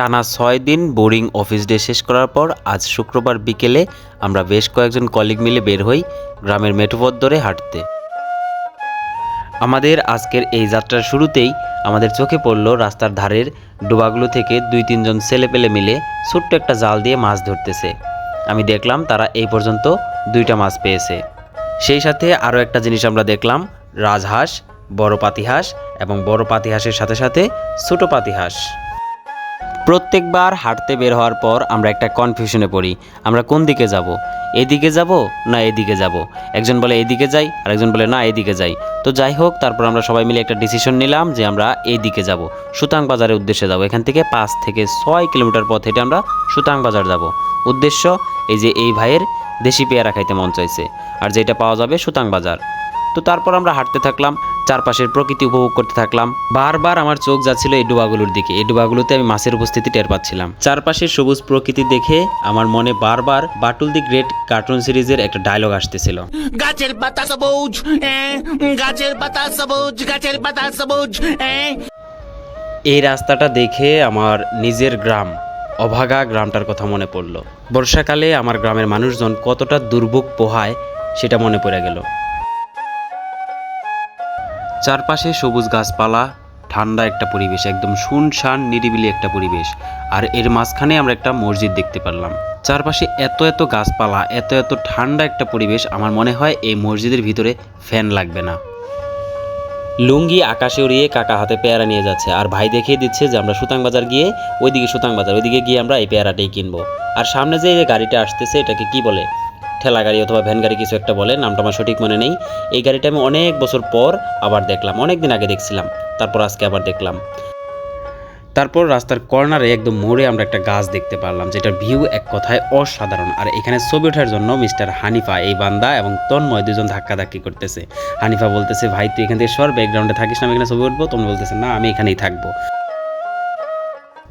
টানা ছয় দিন বোরিং অফিস ডে শেষ করার পর আজ শুক্রবার বিকেলে আমরা বেশ কয়েকজন কলিগ মিলে বের হই গ্রামের মেঠোপথ ধরে হাঁটতে। আমাদের আজকের এই যাত্রার শুরুতেই আমাদের চোখে পড়ল রাস্তার ধারের ডোবাগুলো থেকে দুই তিনজন ছেলেপেলে মিলে ছোট্ট একটা জাল দিয়ে মাছ ধরতেছে। আমি দেখলাম তারা এই পর্যন্ত দুইটা মাছ পেয়েছে। সেই সাথে আরও একটা জিনিস আমরা দেখলাম, রাজহাঁস, বড় পাতিহাঁস এবং বড় পাতিহাঁসের সাথে সাথে ছোট পাতিহাঁস। প্রত্যেকবার হাঁটতে বের হওয়ার পর আমরা একটা কনফিউশনে পড়ি। আমরা কোন দিকে যাব? এদিকে যাব না এদিকে যাব? একজন বলে এদিকে যাই আর একজন বলে না এদিকে যাই। তো যাই হোক, তারপর আমরা সবাই মিলে একটা ডিসিশন নিলাম যে আমরা এইদিকে যাব। সুতাং বাজারের উদ্দেশ্যে যাব। এখান থেকে পাঁচ থেকে ছয় কিলোমিটার পথ হেঁটে আমরা সুতাং বাজার যাব। উদ্দেশ্য, এই যে এই ভাইয়ের দেশি পেয়ারা খাইতে মন চাইছে। আর যেটা পাওয়া যাবে সুতাং বাজার। তো তারপর আমরা হাঁটতে থাকলাম। চারপাশের প্রকৃতি উপভোগ করতে থাকলাম। বারবার আমার চোখ যাচ্ছিল এই ডোবাগুলোর দিকে। এই ডোবাগুলোতে আমি মাছের উপস্থিতি টের পাচ্ছিলাম। চারপাশের সবুজ প্রকৃতি দেখে আমার মনে বারবার বাটুল দি গ্রেট কার্টুন সিরিজের একটা ডায়লগ আসতেছিল। গাছের পাতা সবুজ গাছের পাতা সবুজ গাছের পাতা সবুজ এই রাস্তাটা দেখে আমার নিজের গ্রাম অভাগা গ্রামটার কথা মনে পড়ল। বর্ষাকালে আমার গ্রামের মানুষজন কতটা দুর্ভোগ পোহায় সেটা মনে পড়ে গেল। চারপাশে সবুজ গাছপালা, ঠান্ডা একটা পরিবেশ, একদম শুনশান, নিরিবিলি একটা পরিবেশ। আর এর মাঝখানে আমরা একটা মসজিদ দেখতে পারলাম। চারপাশে এত এত গাছপালা, এত এত ঠান্ডা একটা পরিবেশ, আমার মনে হয় এই মসজিদের ভিতরে ফ্যান লাগবে না। লুঙ্গি আকাশে উড়িয়ে কাকা হাতে পেয়ারা নিয়ে যাচ্ছে, আর ভাই দেখিয়ে দিচ্ছে যে আমরা সুতাং বাজার গিয়ে ওইদিকে সুতাং বাজার, ওইদিকে গিয়ে আমরা এই পেয়ারাটাই কিনবো। আর সামনে যে গাড়িটা আসতেছে, এটাকে কি বলে? ঠেলা গাড়ি অথবা ভ্যান গাড়ি কিছু একটা বলে, নামটা আমার সঠিক মনে নেই। এই গাড়িটা আমি অনেক বছর পর আবার দেখলাম অনেক দিন আগে দেখছিলাম, তারপর আজকে আবার দেখলাম। তারপর রাস্তার কর্নারে একদম মোড়ে আমরা একটা গাছ দেখতে পারলাম, যেটার ভিউ এক কথায় অসাধারণ। আর এখানে ছবি ওঠার জন্য মিস্টার হানিফা, এই বান্দা এবং তন্ময় দুজন ধাক্কাধাক্কি করতেছে। হানিফা বলতেছে, ভাই, তুই এখান থেকে সর ব্যাকগ্রাউন্ডে থাকিস না, আমি এখানে ছবি উঠবো? তন্ময় বলতেছে, না, আমি এখানেই থাকব।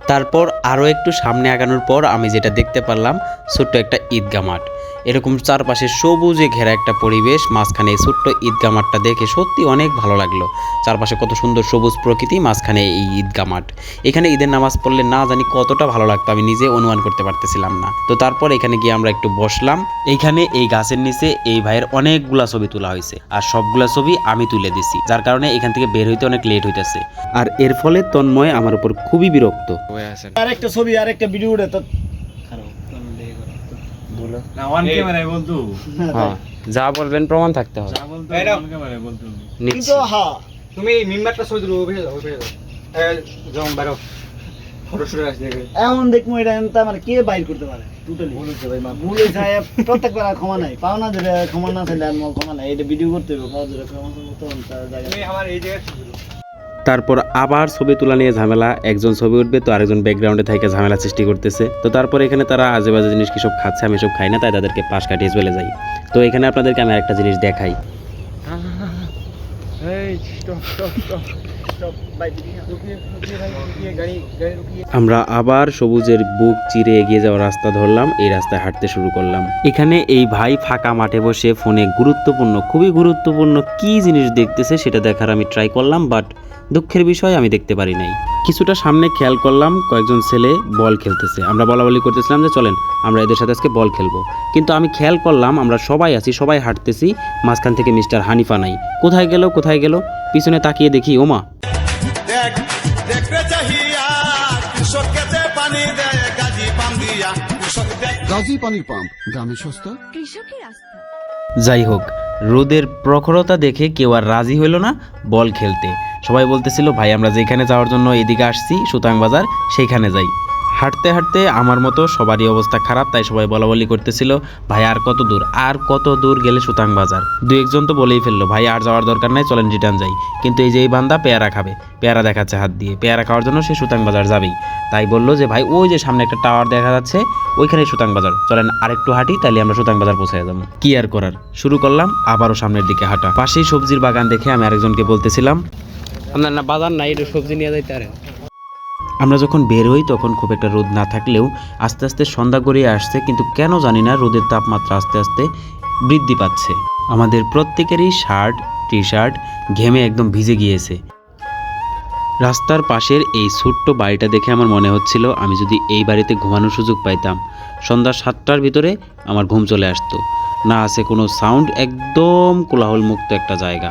তারপর আরও একটু সামনে আগানোর পর আমি যেটা দেখতে পারলাম, ছোট্ট একটা ঈদগা মাঠ। এরকম চারপাশে সবুজে ঘেরা একটা পরিবেশ, মাঝখানে এই ছোট্ট ঈদগা মাঠটা দেখে সত্যি অনেক ভালো লাগল। চারপাশে কত সুন্দর সবুজ প্রকৃতি, মাঝখানে এই ঈদগা মাঠ। এখানে ঈদের নামাজ পড়লে না জানি কতটা ভালো লাগতো, আমি নিজে অনুমান করতে পারতেছিলাম না। তো তারপর এখানে গিয়ে আমরা একটু বসলাম। এইখানে এই গাছের নিচে এই ভাইয়ের অনেকগুলা ছবি তোলা হয়েছে। আর সবগুলা ছবি আমি তুলে দিছি, যার কারণে এখান থেকে বের হইতে অনেক লেট হইতেছে। আর এর ফলে তন্ময় আমার উপর খুবই বিরক্ত। আরেকটা ছবি, আরেকটা ভিডিও উঠে না অন ক্যামেরায় বলতো। হ্যাঁ যা বলবেন প্রমাণ থাকতে হবে। যা বলতো অন ক্যামেরায় বলতো। কিন্তু হ্যাঁ তুমি মেম্বারটা যাও যাও শুট আসছে এমন দেখব এটা এমন মানে কে বাইর করতে পারে? টোটালি ভুল হয়েছে প্রত্যেকবার ক্ষমা নাই। পাওনা ধরে ক্ষমা না আর আমার ক্ষমা নাই। এটা ভিডিও করতে হবে ধরে ক্ষমা আমার এই জায়গায় তারপর আবার ছবি তোলা নিয়ে ঝামেলা একজন ছবি উঠবে তো আরেকজন ব্যাকগ্রাউন্ডে থেকে ঝামেলা সৃষ্টি করতেছে। তো তারপর এখানে তারা আজে বাজে জিনিস কি সব খাচ্ছে আমি সব খাই না তাই তাদেরকে পাশ কাটিয়ে চলে যাই। তো এখানে আপনাদেরকে আমি একটা জিনিস দেখাই। আমরা আবার সবুজের বুক চিরে এগিয়ে যাওয়ার রাস্তা ধরলাম এই রাস্তায় হাঁটতে শুরু করলাম। এখানে এই ভাই ফাঁকা মাঠে বসে ফোনে গুরুত্বপূর্ণ খুবই গুরুত্বপূর্ণ কি জিনিস দেখতেছে সেটা দেখার আমি ট্রাই করলাম বাট দুঃখের বিষয় আমি দেখতে পারি নাই। কিছুটা সামনে খেয়াল করলাম কয়েকজন ছেলে বল খেলতেছে। আমরা বলা বলি করতেছিলাম যে চলেন আমরা এদের সাথে আজকে বল খেলব। কিন্তু আমি খেয়াল করলাম আমরা সবাই আছি সবাই হাঁটতেছি মাঝখান থেকে মিস্টার হানিফা নাই। কোথায় গেল কোথায় গেল? পিছনে তাকিয়ে দেখি ওমা। গাজী পানির পাম্প গ্রামে সস্তা? যাই হোক রোদের প্রখরতা দেখে কেউ আর রাজি হইল না বল খেলতে। সবাই বলতেছিল, ভাই, আমরা যেখানে যাওয়ার জন্য এদিকে আসছি সুতাং বাজার সেইখানে যাই। হাঁটতে হাঁটতে আমার মতো সবারই অবস্থা খারাপ, তাই সবাই বলা বলি করতেছিল, ভাই, আর কত দূর? আর কত দূর গেলে সুতাং বাজার? দু একজন তো বলেই ফেলল, ভাই, আর যাওয়ার দরকার নাই, চলেন রিটার্ন যাই। কিন্তু এই যে এই বান্দা পেয়ারা খাবে, পেয়ারা দেখাচ্ছে হাত দিয়ে। পেয়ারা খাওয়ার জন্য সে সুতাং বাজার যাবেই। তাই বলল যে, ভাই, ওই যে সামনে একটা টাওয়ার দেখা যাচ্ছে ওইখানে সুতাং বাজার। চলেন আরেকটু হাঁটি তাহলে আমরা সুতাং বাজার পৌঁছে যাব। কি আর করার? শুরু করলাম, আবারও সামনের দিকে হাঁটা। পাশেই সবজির বাগান দেখে আমি আরেকজনকে বলতেছিলাম আপনার না বাজার নাই, একটু সবজি নিয়ে যাইতে পারেন। আমরা যখন বের হই, তখন খুব একটা রোদ না থাকলেও আস্তে আস্তে সন্ধ্যা গড়িয়ে আসছে, কিন্তু কেন জানি না রোদের তাপমাত্রা আস্তে আস্তে বৃদ্ধি পাচ্ছে। আমাদের প্রত্যেকেরই শার্ট টি শার্ট ঘেমে একদম ভিজে গিয়েছে। রাস্তার পাশের এই ছোট্ট বাড়িটা দেখে আমার মনে হচ্ছিল আমি যদি এই বাড়িতে ঘুমানোর সুযোগ পাইতাম। সন্ধ্যা সাতটার ভিতরে আমার ঘুম চলে আসতো। না আছে কোনো সাউন্ড, একদম কোলাহল মুক্ত একটা জায়গা।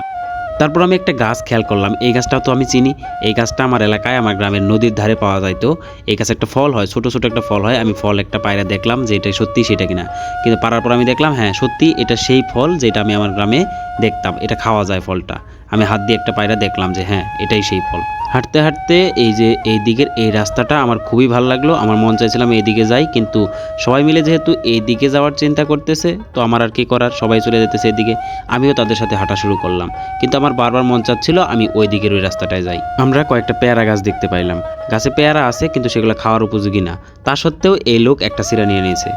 তারপর আমি একটা গাছ খেয়াল করলাম। এই গাছটা তো আমি চিনি। এই গাছটা আমার এলাকায়, আমার গ্রামের নদীর ধারে পাওয়া যায় তো। এই গাছে একটা ফল হয়, ছোটো ছোটো একটা ফল হয়। আমি ফল একটা পায়রা দেখলাম যে এটা সত্যি, সেটা কিনা। কিন্তু পাড়ার পর আমি দেখলাম হ্যাঁ সত্যি এটা সেই ফল যেটা আমি আমার গ্রামে দেখতাম। এটা খাওয়া যায় ফলটা। আমি হাত দিয়ে একটা পায়রা দেখলাম যে হ্যাঁ এটাই সেই ফল। হাঁটতে হাঁটতে এই যে এই দিকের এই রাস্তাটা আমার খুবই ভালো লাগল। আমার মন চাইছিলাম এই দিকে যাই, কিন্তু সবাই মিলে যেহেতু এই দিকে যাওয়ার চিন্তা করতেছে, তো আমার আর কি করার? সবাই চলে যেতেছে এদিকে আমিও তাদের সাথে হাঁটা শুরু করলাম। কিন্তু আমার বারবার মন চাচ্ছিল আমি ওই দিকের ওই রাস্তাটায় যাই। আমরা কয়েকটা পেয়ারা গাছ দেখতে পাইলাম। গাছে পেয়ারা আছে, কিন্তু সেগুলো খাওয়ার উপযোগী না। তা সত্ত্বেও এই লোক একটা সিরা নিয়ে নিয়েছে।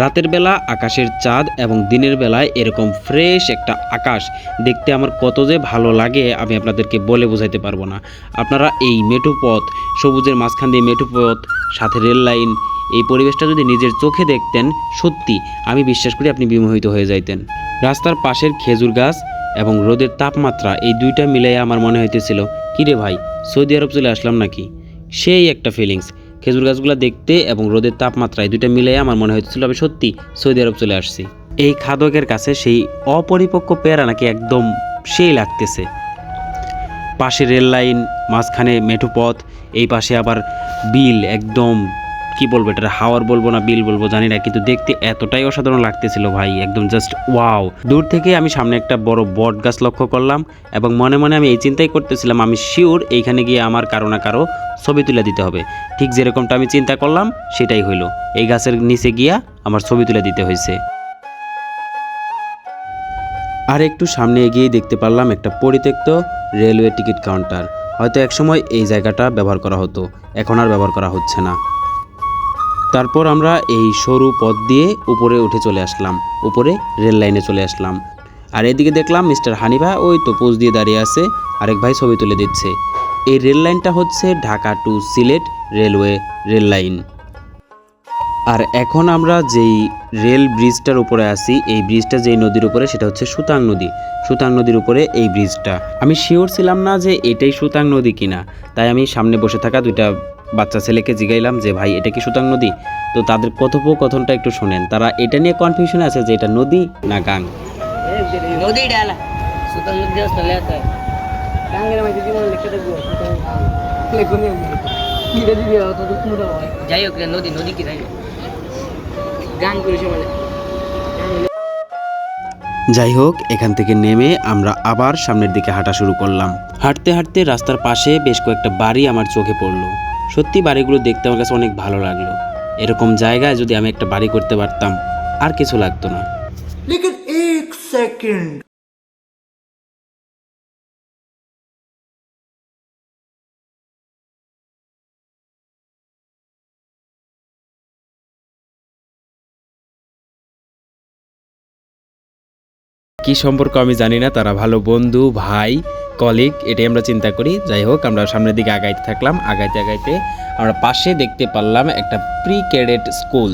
রাতের বেলা আকাশের চাঁদ এবং দিনের বেলায় এরকম ফ্রেশ একটা আকাশ দেখতে আমার কত যে ভালো লাগে আমি আপনাদেরকে বলে বোঝাইতে পারব না। আপনারা এই মেঠো পথ, সবুজের মাঝখান দিয়ে মেঠো পথ, সাথে রেল লাইন, এই পরিবেশটা যদি নিজের চোখে দেখতেন, সত্যি আমি বিশ্বাস করি আপনি বিমোহিত হয়ে যাইতেন। রাস্তার পাশের খেজুর গাছ এবং রোদের তাপমাত্রা এই দুইটা মিলাই আমার মনে হইতেছিল, কিরে ভাই, সৌদি আরব চলে আসলাম নাকি? সেই একটা ফিলিংস খেজুর গাছগুলো দেখতে এবং রোদের তাপমাত্রা এই দুইটা মিলে আমার মনে হয়েছিল আমি সত্যি সৌদি আরব চলে আসছি। এই খাদকের কাছে সেই অপরিপক্ক পেয়ারা নাকি একদম সেই লাগতেছে। পাশে রেল লাইন, মাঝখানে মেঠো পথ, এই পাশে আবার বিল, একদম কি বলব এটা হাওয়ার বলব না, বিল বলব জানি না, কিন্তু দেখতে এতটাই অসাধারণ লাগতেছিল ভাই, একদম জাস্ট ওয়াও দূর থেকে আমি সামনে একটা বড় বট গাছ লক্ষ্য করলাম এবং মনে মনে আমি এই চিন্তাই করতেছিলাম, আমি শিওর এইখানে গিয়ে আমার কারও না কারও ছবি তুলে দিতে হবে। ঠিক যেরকমটা আমি চিন্তা করলাম, সেটাই হইল। এই গাছের নিচে গিয়া আমার ছবি তুলে দিতে হয়েছে। আর একটু সামনে এগিয়ে দেখতে পারলাম একটা পরিত্যক্ত রেলওয়ে টিকিট কাউন্টার। হয়তো একসময় এই জায়গাটা ব্যবহার করা হতো, এখন আর ব্যবহার করা হচ্ছে না। তারপর আমরা এই সরু পথ দিয়ে উপরে উঠে চলে আসলাম, উপরে রেল লাইনে চলে আসলাম। আর এদিকে দেখলাম মিস্টার হানিভা ওই তো পোজ দিয়ে দাঁড়িয়ে আছে, আরেক ভাই ছবি তুলে দিচ্ছে। এই রেল লাইনটা হচ্ছে Dhaka to Sylhet railway rail line. আর এখন আমরা যেই রেল ব্রিজটার উপরে আছি, এই ব্রিজটা যেই নদীর উপরে, সেটা হচ্ছে সুতাং নদী। সুতাং নদীর উপরে এই ব্রিজটা। আমি শিওর ছিলাম না যে এটাই সুতাং নদী কিনা, তাই আমি সামনে বসে থাকা দুইটা বাচ্চা ছেলেকে জিগাইলাম যে ভাই এটা কি সুতাং নদী? তো তাদের কথোপকথনটা একটু শোনেন। তারা এটা নিয়ে কনফিউশন আছে যে এটা নদী না গাং? নদী ডালা। সুতরাং নদী রাস্তা লেখা গাঙ্গের মধ্যে জীবন লিখে দেবো যাই হোক নদী নদী কি যাই গান করেছে বলে যাই হোক এখান থেকে নেমে আমরা আবার সামনের দিকে হাঁটা শুরু করলাম। হাঁটতে হাঁটতে রাস্তার পাশে বেশ কয়েকটা বাড়ি আমার চোখে পড়ল। সত্যি বাড়িগুলো দেখতে আমার কাছে অনেক ভালো লাগল। এরকম জায়গায় যদি আমি একটা বাড়ি করতে পারতাম, আর কিছু লাগতো না। কি সম্পর্ক আমি জানি না, তারা ভালো বন্ধু, ভাই কলিগ এটাই আমরা চিন্তা করি। যাই হোক, আমরা সামনের দিকে আগাইতে থাকলাম। আগাইতে আগাইতে আমরা পাশে দেখতে পারলাম একটা প্রি ক্যাডেট স্কুল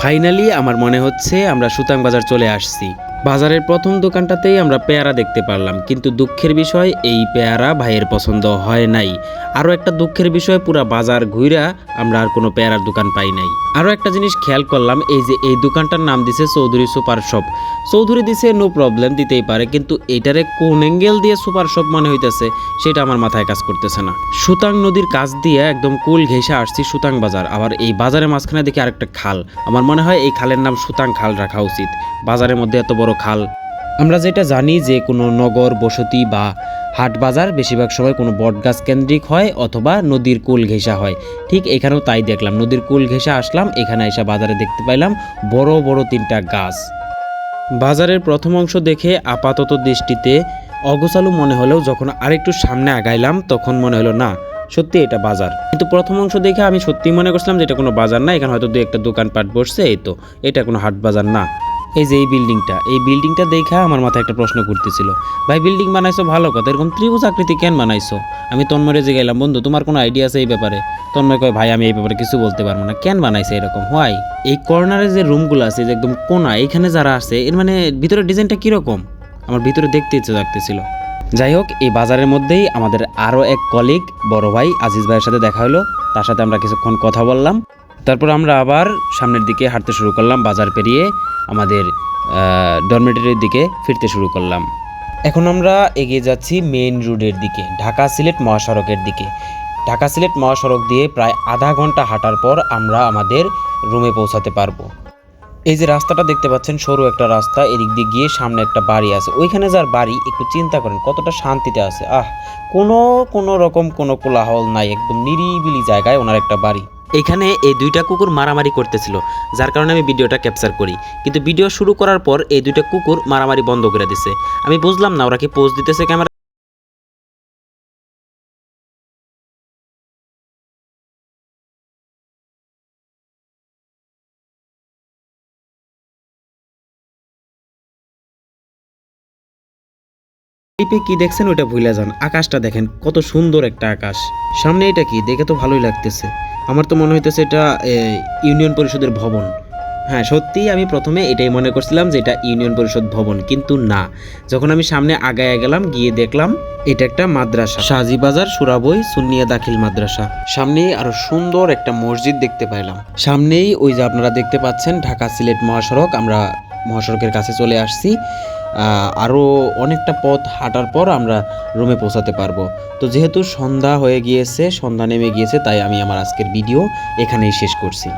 ফাইনালি আমার মনে হচ্ছে আমরা সুতাং বাজার চলে আসছি। বাজারের প্রথম দোকানটাতেই আমরা পেয়ারা দেখতে পারলাম, কিন্তু দুঃখের বিষয়, এই পেয়ারা ভাইয়ের পছন্দ হয় নাই। আরও একটা দুঃখের বিষয়, পুরা বাজার ঘুরা আমরা আর কোনো পেয়ারার দোকান পাই নাই। আরও একটা জিনিস খেয়াল করলাম, এই যে এই দোকানটার নাম দিছে চৌধুরী সুপার শপ। চৌধুরী দিছে নো প্রবলেম, দিতেই পারে, কিন্তু এটারে কোন অ্যাঙ্গেল দিয়ে সুপার শপ মনে হইতেছে, সেটা আমার মাথায় কাজ করতেছে না। সুতাং নদীর কাছ দিয়ে একদম কুল ঘেঁষে আসছি সুতাং বাজার, আবার এই বাজারের মাঝখানে দেখি আরেকটা খাল। আমার মনে হয় এই খালের নাম সুতাং খাল রাখা উচিত। বাজারের মধ্যে এত বড় খাল। আমরা যেটা জানি যে কোনো নগর, বসতি বা হাট বাজার বেশিরভাগ সময় কোনো বটগাছ কেন্দ্রিক হয় অথবা নদীর কুল ঘেঁষা হয়। ঠিক এখানেও তাই দেখলাম। নদীর কুল ঘেঁষা আসলাম, এখানে এসে বাজারে দেখতে পাইলাম বড় বড় তিনটা গাছ। বাজারের প্রথম অংশ দেখে আপাতত দৃষ্টিতে অগোছালু মনে হলেও যখন আরেকটু সামনে আগাইলাম তখন মনে হলো, না, সত্যি এটা বাজার। কিন্তু প্রথম অংশ দেখে আমি সত্যি মনে করছিলাম যে এটা কোনো বাজার না, এখানে হয়তো দু একটা দোকানপাট বসছে, এই তো, এটা কোনো হাট বাজার না। এই যে এই বিল্ডিংটা এই বিল্ডিংটা দেখা আমার মাথায় একটা প্রশ্ন করতেছিল ভাই বিল্ডিং বানাইছো ভালো কথা, এরকম ত্রিভুজ আকৃতি কেন বানাইছো? আমি তন্ময়ে যে গেলাম, বন্ধু, তোমার কোনো আইডিয়া আছে এই ব্যাপারে? তন্ময় কয়, ভাই, আমি এই ব্যাপারে কিছু বলতে পারব না, কেন বানাইছে এরকম? হোয়াই এই কর্নারে যে রুমগুলো আছে, যে একদম কোনা, এখানে যারা আছে, এর মানে ভিতরে ডিজাইনটা কীরকম? আমার ভিতরে দেখতে ইচ্ছে লাগতেছিল যাই হোক, এই বাজারের মধ্যেই আমাদের আরও এক কলিগ বড় ভাই, আজিজ ভাইয়ের সাথে দেখা হলো। তার সাথে আমরা কিছুক্ষণ কথা বললাম। তারপর আমরা আবার সামনের দিকে হাঁটতে শুরু করলাম, বাজার পেরিয়ে আমাদের ডরমেটরির দিকে ফিরতে শুরু করলাম। এখন আমরা এগিয়ে যাচ্ছি মেইন রোডের দিকে, ঢাকা সিলেট মহাসড়কের দিকে। ঢাকা সিলেট মহাসড়ক দিয়ে প্রায় আধা ঘণ্টা হাঁটার পর আমরা আমাদের রুমে পৌঁছাতে পারব। এই যে রাস্তাটা দেখতে পাচ্ছেন, সরু একটা রাস্তা, এদিক দিয়ে গিয়ে সামনে একটা বাড়ি আছে। ওইখানে যার বাড়ি, একটু চিন্তা করেন, কতটা শান্তিতে আছে। আহ, কোনো কোনো রকম কোনো কোলাহল নাই, একদম নিরিবিলি জায়গায় ওনার একটা বাড়ি। এখানে এই দুইটা কুকুর মারামারি করতেছিল, যার কারণে আমি ভিডিওটা ক্যাপচার করি। কিন্তু ভিডিও শুরু করার পর এই দুইটা কুকুর মারামারি বন্ধ করে দিছে। আমি বুঝলাম না, ওরা কি পোজ দিতেছে ক্যামেরা ক্লিপে কি দেখছেন ওটা ভুলে যান। আকাশটা দেখেন, কত সুন্দর একটা আকাশ। সামনে এটা কি? দেখে তো ভালোই লাগতেছে। আমার তো মনে হইতেছে এটা ইউনিয়ন পরিষদের ভবন। হ্যাঁ সত্যিই আমি প্রথমে এটাই মনে করছিলাম যে এটা ইউনিয়ন পরিষদ ভবন, কিন্তু না। যখন আমি সামনে আগায় গেলাম, গিয়ে দেখলাম এটা একটা মাদ্রাসা। সাজি বাজার সুরাবই, সুন্নিয়া দাখিল মাদ্রাসা। সামনেই আরও সুন্দর একটা মসজিদ দেখতে পাইলাম। সামনেই ওই যে আপনারা দেখতে পাচ্ছেন ঢাকা সিলেট মহাসড়ক, আমরা মহাসড়কের কাছে চলে আসছি। আরও অনেকটা পথ হাঁটার পর আমরা রুমে পৌঁছাতে পারব। তো যেহেতু সন্ধ্যা হয়ে গিয়েছে, সন্ধ্যা নেমে গিয়েছে, তাই আমি আমার আজকের ভিডিও এখানেই শেষ করছি।